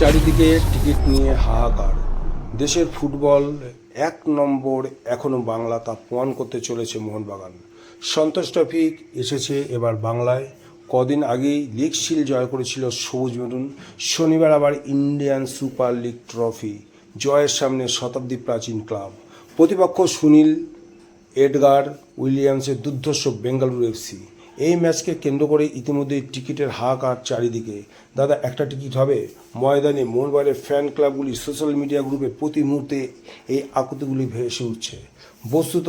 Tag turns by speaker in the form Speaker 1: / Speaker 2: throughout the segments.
Speaker 1: চারিদিকে টিকিট নিয়ে হাহাকার। দেশের ফুটবল এক নম্বর এখনও বাংলা তা প্রমাণ করতে চলেছে মোহনবাগান। সন্তোষ ট্রফি এসেছে এবার বাংলায়। কদিন আগেই লিগ শিল জয় করেছিল সবুজ মেরুন। শনিবার আবার ইন্ডিয়ান সুপার লিগ ট্রফি, জয়ের সামনে শতাব্দী প্রাচীন ক্লাব। প্রতিপক্ষ সুনীল, এডগার উইলিয়ামসের দুর্ধর্ষ বেঙ্গালুরু এফসি। এই ম্যাচকে কেন্দ্র করে ইতিমধ্যেই টিকিটের হাহাকার চারিদিকে। দাদা, একটা টিকিট হবে? ময়দানে মোবাইলের ফ্যান ক্লাবগুলি সোশ্যাল মিডিয়া গ্রুপে প্রতি মুহূর্তে এই আকুতিগুলি ভেসে উঠছে। বস্তুত,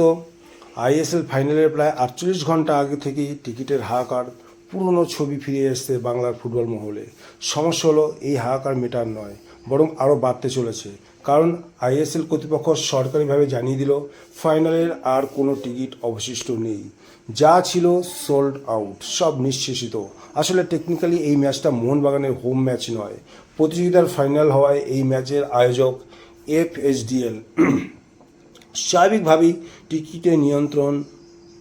Speaker 1: আইএসএল ফাইনালের প্রায় আটচল্লিশ ঘণ্টা আগে থেকেই টিকিটের হাহাকার পুরনো ছবি ফিরে এসছে বাংলার ফুটবল মহলে। সমস্যা হলো এই হাহাকার মেটার নয়, বরং আরও বাড়তে চলেছে। কারণ আইএসএল কর্তৃপক্ষ সরকারিভাবে জানিয়ে দিল, ফাইনালের আর কোনো টিকিট অবশিষ্ট নেই। যা ছিল সোল্ড আউট, সব নিঃশেষিত আসলে টেকনিক্যালি এই ম্যাচটা মোহনবাগানের হোম ম্যাচ নয়। প্রতিযোগিতার ফাইনাল হওয়ায় এই ম্যাচের আয়োজক এফএসডিএল স্বাভাবিকভাবেই টিকিটে নিয়ন্ত্রণ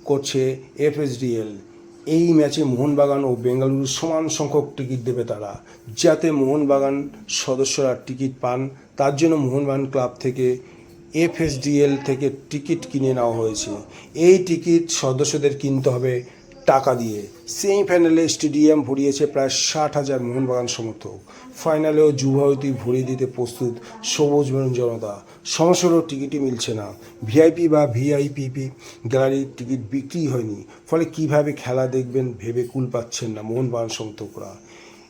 Speaker 1: করছে এফএসডিএল। এই ম্যাচে মোহনবাগান ও বেঙ্গালুরু সমান সংখ্যক টিকিট দেবে তারা। যাতে মোহনবাগান সদস্যরা টিকিট পান, তার জন্য মোহনবাগান ক্লাব থেকে এফএসডিএল থেকে টিকিট কিনে নেওয়া হয়েছে। এই টিকিট সদস্যদের কিনতে হবে টাকা দিয়ে। সেমিফাইনালে স্টেডিয়াম ভরিয়েছে প্রায় ষাট হাজার মোহনবাগান সমর্থক। ফাইনালেও যুবাহতি ভরিয়ে দিতে প্রস্তুত সবুজ জনতা। সমস্যারও টিকিটই মিলছে না। ভিআইপি বা ভিআইপিপি গ্যালারির টিকিট বিক্রি হয়নি। ফলে কীভাবে খেলা দেখবেন ভেবে কুল পাচ্ছেন না মোহনবাগান সমর্থকরা।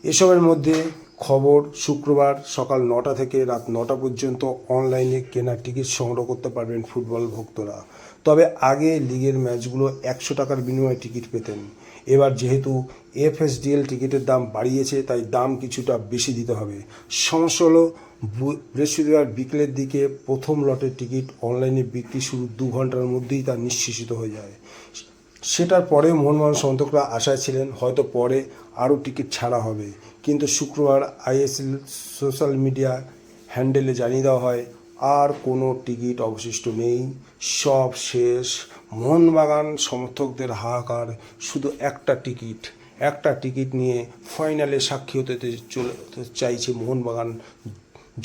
Speaker 1: এসবের মধ্যে খবর শুক্রবার সকাল নটা থেকে রাত নটা পর্যন্ত অনলাইনে কেনা টিকিট সংগ্রহ করতে পারবেন ফুটবল ভক্তরা। তবে আগে লিগের ম্যাচগুলো একশো টাকার বিনিময়ে টিকিট পেতেন। এবার যেহেতু এফএসডিএল টিকিটের দাম বাড়িয়েছে, তাই দাম কিছুটা বেশি দিতে হবে। সমস্যা হলো বৃহস্পতিবার বিকেলের দিকে প্রথম লটের টিকিট অনলাইনে বিক্রি শুরু দু ঘণ্টার মধ্যেই তা নিশ্চিত হয়ে যায়। সেটার পরে মোহনবাগান সমর্থকরা আশায় ছিলেন হয়তো পরে আরও টিকিট ছাড়া হবে। কিন্তু শুক্রবার আইএসএল সোশ্যাল মিডিয়া হ্যান্ডেলে জানিয়ে দেওয়া হয়, আর কোনো টিকিট অবশিষ্ট নেই। সব শেষ। মোহনবাগান সমর্থকদের হাহাকার। শুধু একটা টিকিট। একটা টিকিট নিয়ে ফাইনালে সাক্ষী হতে চলে চাইছে মোহনবাগান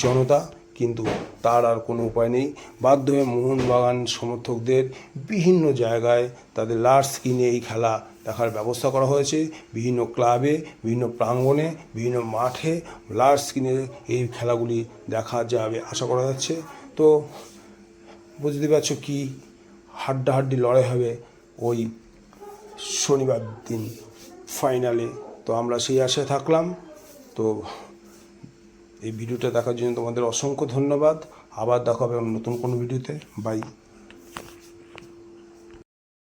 Speaker 1: জনতা। কিন্তু তার আর কোনো উপায় নেই। বাধ্য হয়ে মোহনবাগান সমর্থকদের বিভিন্ন জায়গায় তাদের লার্জ কিনে এই খেলা দেখার ব্যবস্থা করা হয়েছে। বিভিন্ন ক্লাবে, বিভিন্ন প্রাঙ্গণে, বিভিন্ন মাঠে লার্জ কিনে এই খেলাগুলি দেখা যাবে আশা করা যাচ্ছে। তো বুঝতে পারছ কি হাড্ডাহাড্ডি লড়াই হবে ওই শনিবার দিন ফাইনালে। তো আমরা সেই আশায় থাকলাম। তো এই ভিডিওটা দেখার জন্য তোমাদের অসংখ্য ধন্যবাদ। আবার দেখা হবে নতুন কোনো ভিডিওতে। বাই